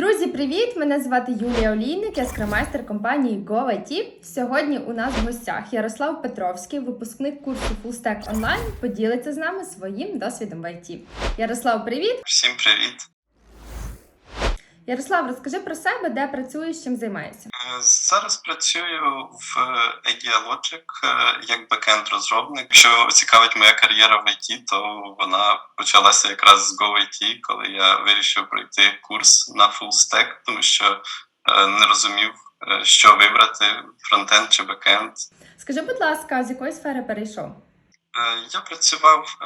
Друзі, привіт! Мене звати Юлія Олійник, я скромайстер компанії GoIT. Сьогодні у нас в гостях Ярослав Петровський, випускник курсу Full Stack Online, поділиться з нами своїм досвідом в IT. Ярослав, привіт! Всім привіт. Ярослав, розкажи про себе, де працюєш, чим займаєшся. Е, Зараз працюю в Idealogic е, як бекенд-розробник. Якщо цікавить моя кар'єра в IT, то вона почалася якраз з GoIT, коли я вирішив пройти курс на full stack, тому що е, не розумів, що вибрати фронтенд чи бекенд. Скажи, будь ласка, з якої сфери перейшов? Я працював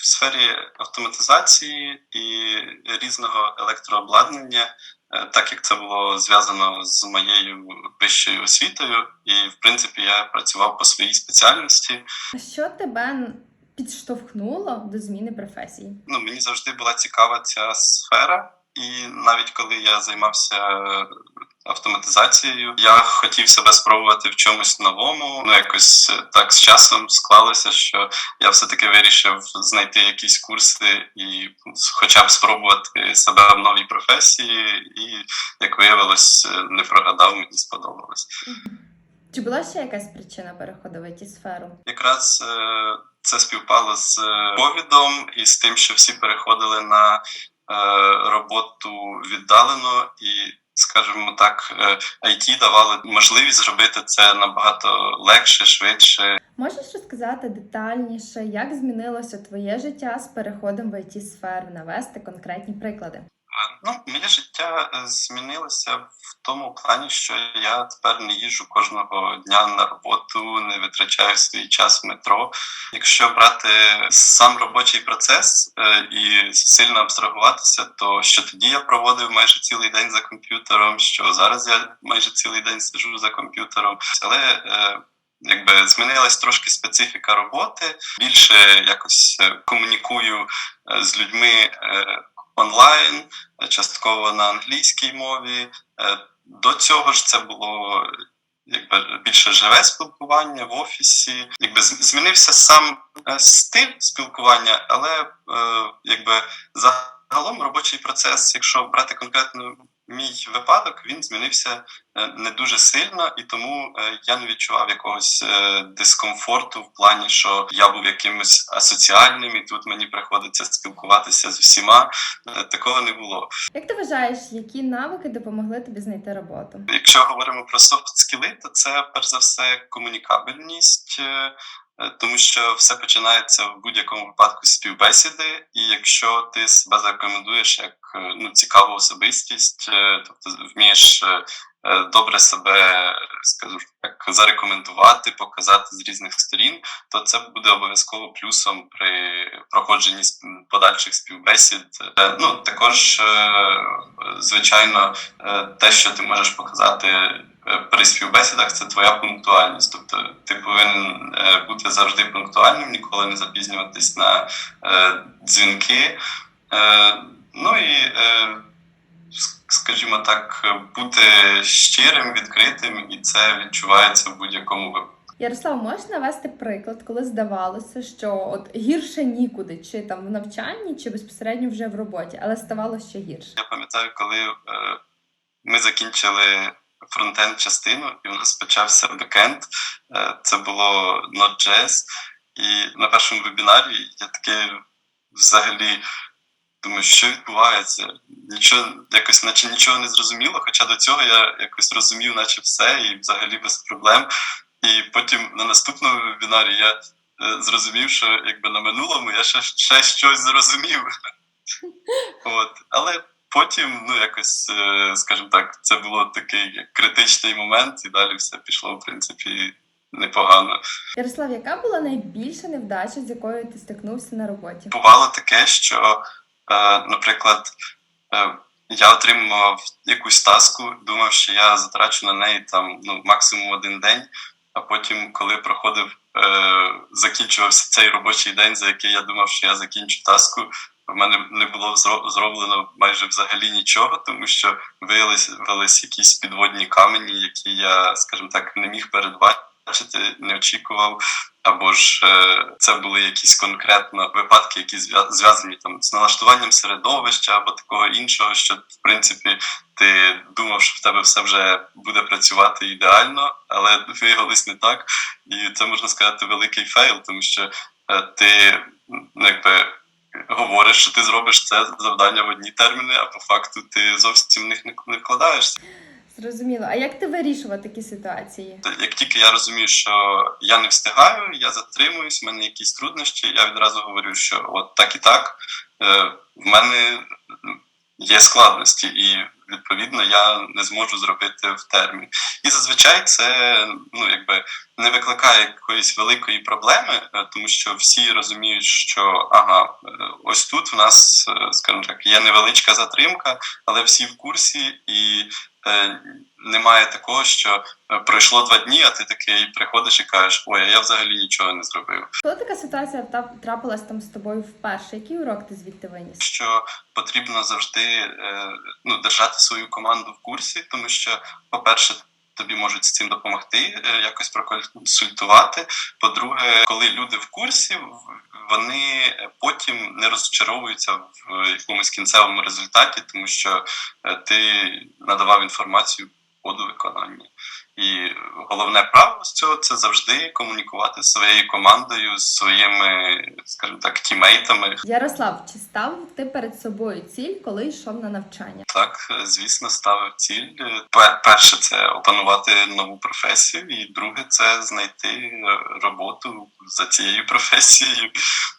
в сфері автоматизації і різного електрообладнання, е, так як це було зв'язано з моєю вищою освітою, і в принципі я працював по своїй спеціальності. А Що тебе підштовхнуло до зміни професії? Ну мені завжди була цікава ця сфера, і навіть коли я займався автоматизацією, я хотів себе спробувати в чомусь новому. Ну якось так з часом склалося, що я все-таки вирішив знайти якісь курси і хоча б спробувати себе в новій професії, і як виявилось, не прогадав, мені сподобалось. Чи була ще якась причина переходу в it сферу? Якраз е, це співпало з е, ковідом і з тим, що всі переходили на е, роботу віддалено, і, скажімо так, е, IT давали можливість зробити це набагато легше, швидше. Можеш розказати детальніше, як змінилося твоє життя з переходом в it сферу навести конкретні приклади? Е, Ну, моє життя е, змінилося в тому плані, що я тепер не їжджу кожного дня на роботу, не витрачаю свій час в метро. Якщо брати сам робочий процес е, і сильно абстрагуватися, то що тоді я проводив майже цілий день за комп'ютером, що зараз я майже цілий день сиджу за комп'ютером, але Якби змінилась трошки специфіка роботи, більше якось комунікую з людьми онлайн, е, частково на англійській мові. Е, До цього ж це було якби більше живе спілкування в офісі. Якби змінився сам е, стиль спілкування, але якби загалом робочий процес, якщо брати конкретно мій випадок, він змінився е, не дуже сильно, і тому е, я не відчував якогось е, дискомфорту в плані, що я був якимось асоціальним, і тут мені приходиться спілкуватися з всіма. Такого не було. Як ти вважаєш, які навики допомогли тобі знайти роботу? Якщо говоримо про софт скіли, то це перш за все комунікабельність. Е, Тому що все починається в будь-якому випадку співбесіди, і якщо ти себе зарекомендуєш як е, ну цікаву особистість, е, тобто вмієш добре себе, скажу так, зарекомендувати, показати з різних сторін, то це буде обов'язково плюсом при проходженні подальших співбесід. Ну також, звичайно, те, що ти можеш показати при співбесідах, це твоя пунктуальність. Тобто ти повинен е, бути завжди пунктуальним, ніколи не запізнюватись на е, дзвінки. Е, Ну і, е, скажімо так, бути щирим, відкритим, і це відчувається в будь-якому випадку. Ярослав, можеш навести приклад, коли здавалося, що от гірше нікуди, чи там в навчанні, чи безпосередньо вже в роботі, але ставало ще гірше. Я пам'ятаю, коли е, ми закінчили фронтенд частину, і у нас почався бекенд. Е, це було Node.js. І на першому вебінарі я таке взагалі думаю, що відбувається. Нічого, якось, наче нічого не зрозуміло, хоча до цього я якось розумів, наче все, і взагалі без проблем. І потім на наступному вебінарі я е, зрозумів, що якби на минулому я ще, ще щось зрозумів. От. Але потім, ну якось, е, скажімо так, це було такий критичний момент, і далі все пішло, в принципі, непогано. Ярослав, яка була найбільша невдача, з якою ти стикнувся на роботі? Бувало таке, що, е, наприклад, е, я отримував якусь таску, думав, що я затрачу на неї там ну, максимум один день, а потім, коли проходив, е, закінчувався цей робочий день, за який я думав, що я закінчу таску. В мене не було зро- зроблено майже взагалі нічого, тому що виявилися якісь підводні камені, які я, скажімо так, не міг передбачити. не очікував. Або ж е, це були якісь конкретно випадки, які зв'я- зв'язані там з налаштуванням середовища або такого іншого, що в принципі ти думав, що в тебе все вже буде працювати ідеально, але виявилось не так. І це можна сказати великий фейл, тому що е, ти ну, якби говориш, що ти зробиш це завдання в одні терміни, а по факту ти зовсім в них не вкладаєшся. Зрозуміло. А як ти вирішував такі ситуації? Як тільки я розумію, що я не встигаю, я затримуюсь, в мене якісь труднощі, я відразу говорю, що от так і так, е, в мене є складності, і відповідно я не зможу зробити в термін. І зазвичай це ну якби не викликає якоїсь великої проблеми, е, тому що всі розуміють, що ага, е, ось тут в нас, е, скажімо так, є невеличка затримка, але всі в курсі і. Немає такого, що пройшло два дні, а ти такий приходиш і кажеш, ой, а я взагалі нічого не зробив. Коли така ситуація трапилась там з тобою вперше? Який урок ти звідти виніс? Що потрібно завжди ну, держати свою команду в курсі, тому що, по-перше, тобі можуть з цим допомогти, е, якось проконсультувати. По-друге, коли люди в курсі, вони потім не розчаровуються в якомусь кінцевому результаті, тому що е, ти надавав інформацію по ходу виконання. І головне правило з цього це завжди комунікувати з своєю командою, з своїми, скажімо так, тімейтами. Ярослав, чи став ти перед собою ціль, коли йшов на навчання? Так, звісно, ставив ціль. Пер- Перше це опанувати нову професію, і друге це знайти роботу за цією професією.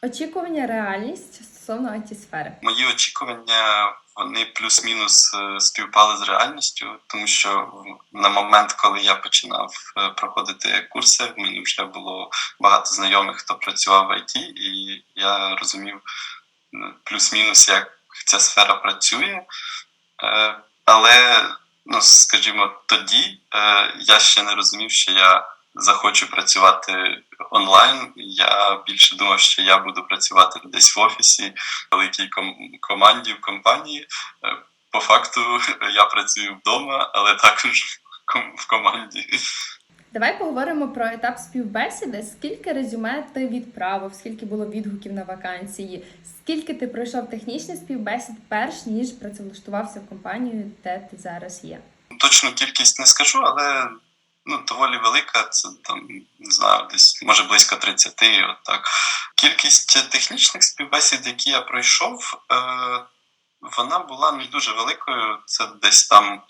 Очікування, реальність стосовно it сфери. Мої очікування вони плюс-мінус е, співпали з реальністю, тому що на момент, коли я починав е, проходити курси, в мене вже було багато знайомих, хто працював в ІТ, і я розумів плюс-мінус, як ця сфера працює. Е, Але, ну скажімо, тоді я ще не розумів, що я захочу працювати онлайн. Я більше думав, що я буду працювати десь в офісі, в великій ком- команді в компанії. Е, По факту я працюю вдома, але також в ком- в команді. Давай поговоримо про етап співбесіди. Скільки резюме ти відправив, скільки було відгуків на вакансії, скільки ти пройшов технічний співбесід, перш ніж працевлаштувався в компанію, де ти зараз є? Точну кількість не скажу, але ну, доволі велика. Це там не знаю, десь може близько 30, От так. Кількість технічних співбесід, які я пройшов, е, вона була не дуже великою. Це десь там,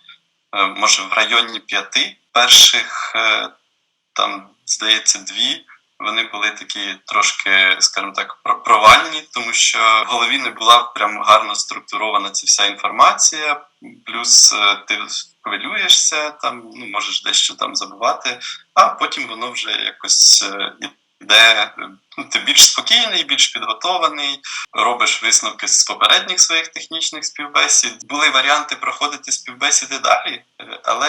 е, може, в районі п'яти. Перших е, там, здається, дві. Вони були такі трошки, скажімо так, про- провальні, тому що в голові не була прям гарно структурована ця вся інформація. Плюс е, ти хвилюєшся, там ну можеш дещо там забувати, а потім воно вже якось е, іде. Ну, ти більш спокійний, більш підготований, робиш висновки з попередніх своїх технічних співбесід. Були варіанти проходити співбесіди далі, але,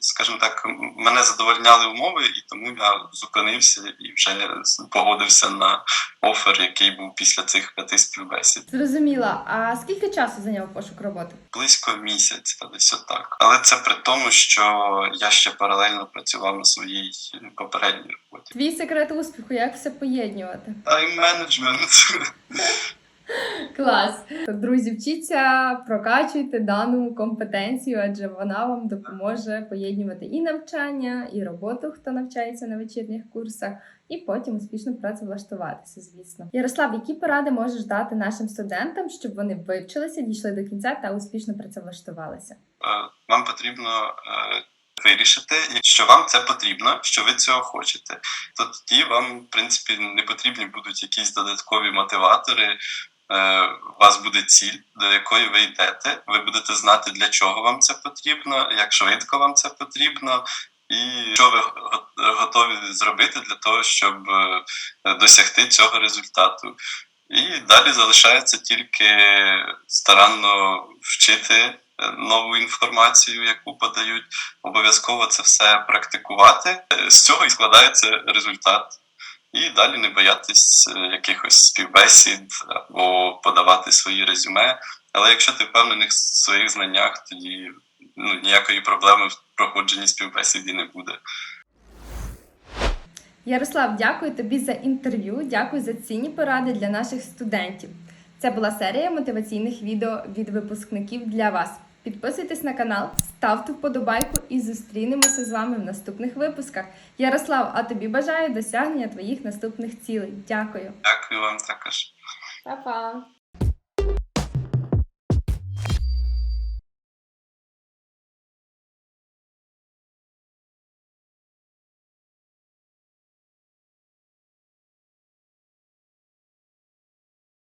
скажімо так, мене задовольняли умови, і тому я зупинився і вже погодився на офер, який був після цих п'яти співбесід. Зрозуміла. А скільки часу зайняв пошук роботи? Близько місяця, десь отак. Але це при тому, що я ще паралельно працював на своїй попередній роботі. Твій секрет успіху, як все поєднувати? Тайм-менеджмент. Клас. Друзі, вчіться, прокачуйте дану компетенцію, адже вона вам допоможе поєднувати і навчання, і роботу, хто навчається на вечірніх курсах, і потім успішно працевлаштуватися, звісно. Ярослав, які поради можеш дати нашим студентам, щоб вони вивчилися, дійшли до кінця та успішно працевлаштувалися? Е, Вам потрібно е, вирішити, що вам це потрібно, що ви цього хочете. То тоді вам, в принципі, не потрібні будуть якісь додаткові мотиватори. Е, У вас буде ціль, до якої ви йдете. Ви будете знати, для чого вам це потрібно, як швидко вам це потрібно, і що ви готові зробити для того, щоб е, досягти цього результату. І далі залишається тільки старанно вчити нову інформацію, яку подають. Обов'язково це все практикувати. З цього і складається результат. І далі не боятись е, якихось співбесід або подавати свої резюме. Але якщо ти впевнений в своїх знаннях, тоді ну, ніякої проблеми в проходженні співбесіді не буде. Ярослав, дякую тобі за інтерв'ю. Дякую за цінні поради для наших студентів. Це була серія мотиваційних відео від випускників для вас. Підписуйтесь на канал, ставте вподобайку і зустрінемося з вами в наступних випусках. Ярослав, а тобі бажаю досягнення твоїх наступних цілей. Дякую. Дякую вам також. Па-па!